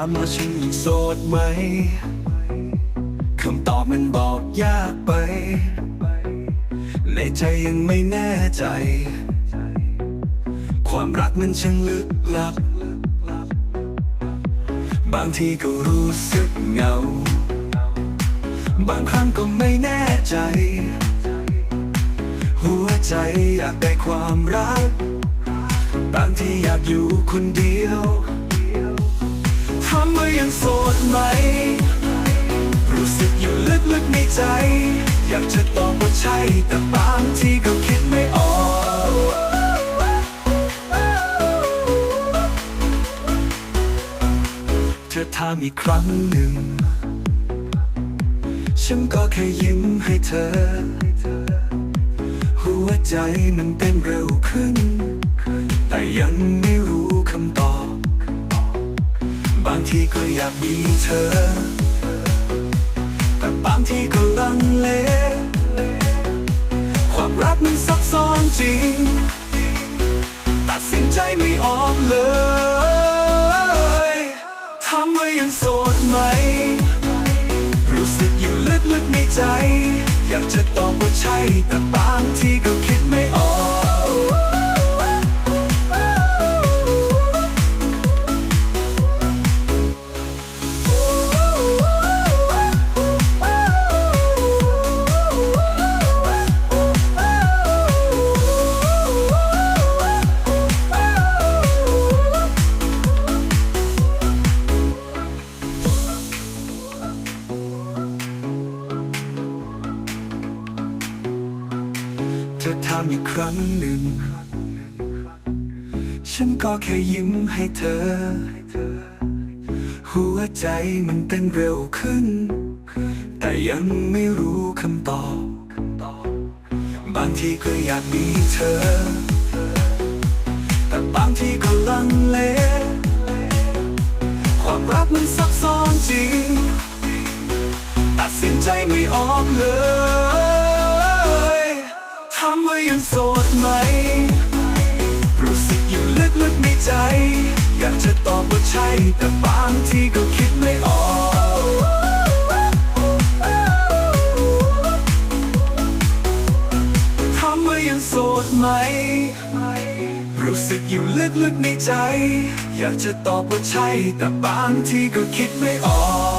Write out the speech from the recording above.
ามว่าฉันยังโสดไหม คำตอบมันบอกยากไป ในใจยังไม่แน่ใจ ความรักมันช่างลึกลับ บางทีก็รู้สึกเหงา บางครั้งก็ไม่แน่ใจ หัวใจอยากได้ความรัก บางทีอยากอยู่คนเดียว ถามว่ายังโสดไหม รู้สึกอยู่ลึกๆในใจ อยากจะตอบว่าใช่ แต่บางทีก็คิดไม่ออกเธอถามอีกครั้งหนึ่ง ฉันก็แค่ยิ้มให้เธอ หัวใจมันเต้นเร็วขึ้น แต่ยังไม่รู้ ทีก็อยากมีเธอ แต่บางทีก็ลังเล ความรักมันซับซ้อนจริง ตัดสินใจไม่ออกเลยถามว่ายังโสดไหม รู้สึกอยู่ลึกๆในใจ อยากจะตอบว่าใช่แต่บางทีก็ เธอถามอีกครั้งหนึ่ง ฉันก็แค่ยิ้มให้เธอ หัวใจมันเต้นเร็วขึ้น แต่ยังไม่รู้คำตอบ บางทีก็อยากมีเธอ แต่บางทีก็ลังเล ความรักมันซับซ้อนจริง ตัดสินใจไม่ออกเลย ยังโสดไหม รู้สึกอยู่ลึกๆในใจ อยากจะตอบว่าใช่ แต่บางทีก็คิดไม่ออกถามว่ายังโสดไหม รู้สึกอยู่ลึกๆในใจ อยากจะตอบว่าใช่ แต่บางทีก็คิดไม่ออก